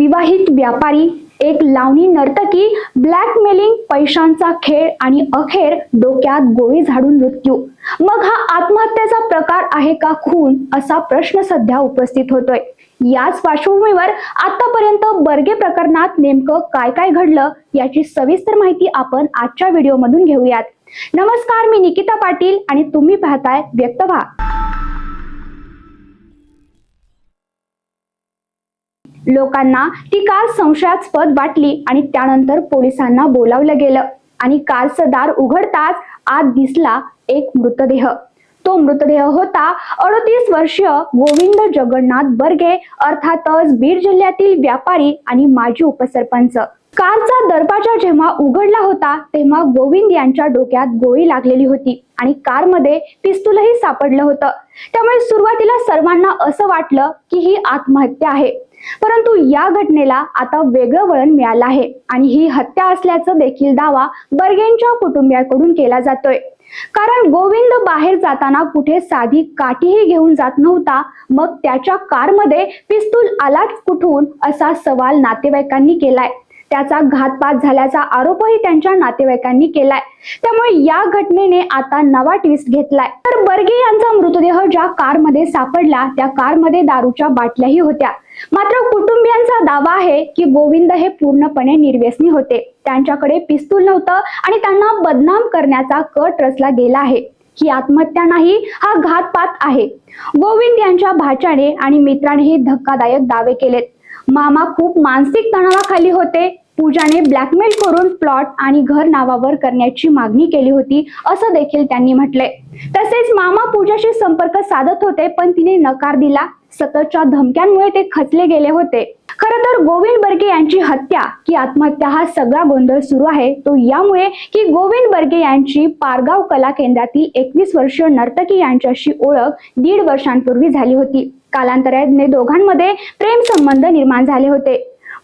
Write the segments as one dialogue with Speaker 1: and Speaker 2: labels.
Speaker 1: विवाहित व्यापारी एक लावणी नर्तकी ब्लॅकमेलिंग पैशांचा खेळ आणि अखेर डोक्यात गोळी झाडून मृत्यू. मग हा आत्महत्येचा प्रकार आहे का खून? असा प्रश्न सध्या उपस्थित होतोय. याच पार्श्वभूमीवर आतापर्यंत बर्गे प्रकरणात नेमकं काय काय घडलं याची सविस्तर माहिती आपण आजच्या व्हिडिओमधून घेऊयात. नमस्कार मी निकिता पाटील आणि तुम्ही पाहताय व्यक्त लोकांना ती कार संशयास्पद वाटली आणि त्यानंतर पोलिसांना बोलावलं गेलं. आणि कारचं दार उघडताच आत दिसला एक मृतदेह. तो मृतदेह होता अडतीस वर्षीय गोविंद जगन्नाथ बर्गे अर्थातच बीड जिल्ह्यातील व्यापारी आणि माजी उपसरपंच. कारचा दरवाजा जेव्हा उघडला होता तेव्हा गोविंद यांच्या डोक्यात गोळी लागलेली होती आणि कारमध्ये पिस्तूलही सापडलं होतं. त्यामुळे सुरुवातीला सर्वांना असं वाटलं की ही आत्महत्या आहे. परंतु या घटनेला आता वेगळं वळण मिळालं आहे आणि ही हत्या असल्याचं देखील दावा बर्गेनच्या कुटुंबियाकडून केला जातोय. कारण गोविंद बाहेर जाताना कुठे साधी काठीही घेऊन जात नव्हता मग त्याच्या कारमध्ये पिस्तूल आलाच कुठून असा सवाल नातेवाईकांनी केलाय. त्याचा घातपात झाल्याचा आरोपही त्यांच्या नातेवाईकांनी केलाय. त्यामुळे या घटनेने आता नवा ट्विस्ट घेतलाय. तर बर्गे यांचा मृतदेह ज्या कारमध्ये सापडला त्या कारमध्ये दारूच्या बाटल्याही होत्या. मात्र कुटुंबियांचा दावा आहे की गोविंद हे पूर्णपणे निर्व्यसनी होते. त्यांच्याकडे पिस्तूल नव्हतं आणि त्यांना बदनाम करण्याचा कट रचला गेला आहे. ही आत्महत्या नाही हा घातपात आहे. गोविंद यांच्या भाच्याने आणि मित्रानेही धक्कादायक दावे केलेत. मामा खूप मानसिक तणावाखाली होते. पूजाने ब्लॅकमेल करून प्लॉट आणि घर नावावर करण्याची मागणी केली होती असं देखील त्यांनी म्हटलंय. तसेच मामा पूजाशी संपर्क साधत होते पण तिने नकार दिला. सततच्या धमक्यांमुळे ते खचले गेले होते. खर तर गोविंद बर्गे यांची हत्या की आत्महत्या हा सगळा गोंधळ सुरू आहे. तो यामुळे की गोविंद बर्गे यांची पारगाव कला केंद्रातील एकवीस वर्षीय नर्तकी यांच्याशी ओळख दीड वर्षांपूर्वी झाली होती. कालांतराने दोघांमध्ये प्रेम संबंध निर्माण झाले होते.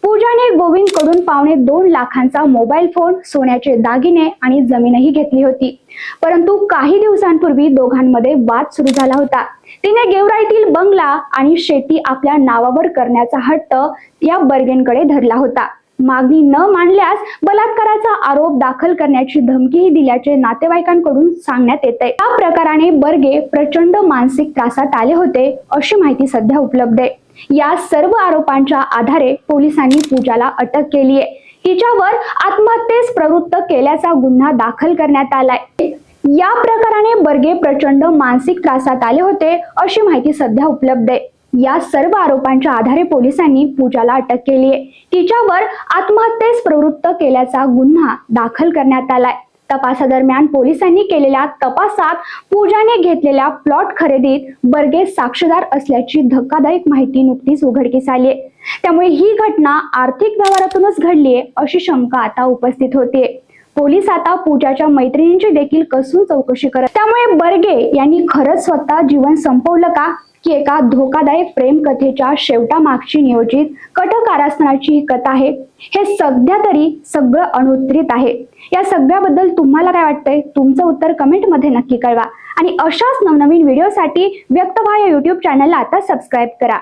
Speaker 1: पूजाने गोविंदकडून पावणे दोन लाखांचा मोबाईल फोन सोन्याचे दागिने आणि जमीनही घेतली होती. परंतु काही दिवसांपूर्वी दोघांमध्ये वाद सुरू झाला होता. तिने गेवराईतील बंगला आणि शेती आपल्या नावावर करण्याचा हट्ट या बर्गेंकडे धरला होता. मागणी न मानल्यास बलात्काराचा आरोप दाखल करण्याची धमकीही दिल्याचे नातेवाईकांकडून सांगण्यात येत. आहे या प्रकाराने बर्गे प्रचंड मानसिक त्रासात आले होते अशी माहिती सध्या उपलब्ध आहे. या सर्व आरोपांच्या आधारे पोलिसांनी पूजाला अटक केली आहे तिच्यावर आत्महत्येस प्रवृत्त केल्याचा गुन्हा दाखल करण्यात आलाय. या प्रकाराने बर्गे प्रचंड मानसिक त्रासात आले होते अशी माहिती सध्या उपलब्ध आहे. या सर्व आरोपांच्या आधारे पोलिसांनी पूजाला अटक केली आहे तिच्यावर आत्महत्येस प्रवृत्त केल्याचा गुन्हा दाखल करण्यात आलाय. तपासादरम्यान पोलिसांनी केलेल्या तपासात पूजाने घेतलेल्या प्लॉट खरेदीत बर्गे साक्षीदार असल्याची धक्कादायक माहिती नुकतीच उघडकीस आली. त्यामुळे ही घटना आर्थिक व्यवहारातूनच घडली अशी शंका आता उपस्थित होते. पोलीस आता पूजाच्या मैत्रिणींची देखील कसून चौकशी करत त्यामुळे बर्गे यांनी खरंच स्वतः जीवन संपवलं का? की एका धोकादायक प्रेम कथेच्या शेवटा मागची नियोजित कट कारस्थानाची ही कथा आहे. हे सध्या तरी सगळं अनुत्तरित आहे. या सगळ्याबद्दल तुम्हाला काय वाटतंय? तुमचं उत्तर कमेंटमध्ये नक्की कळवा. आणि अशाच नवनवीन व्हिडिओसाठी व्यक्त व्हा या युट्यूब चॅनलला आता सबस्क्राईब करा.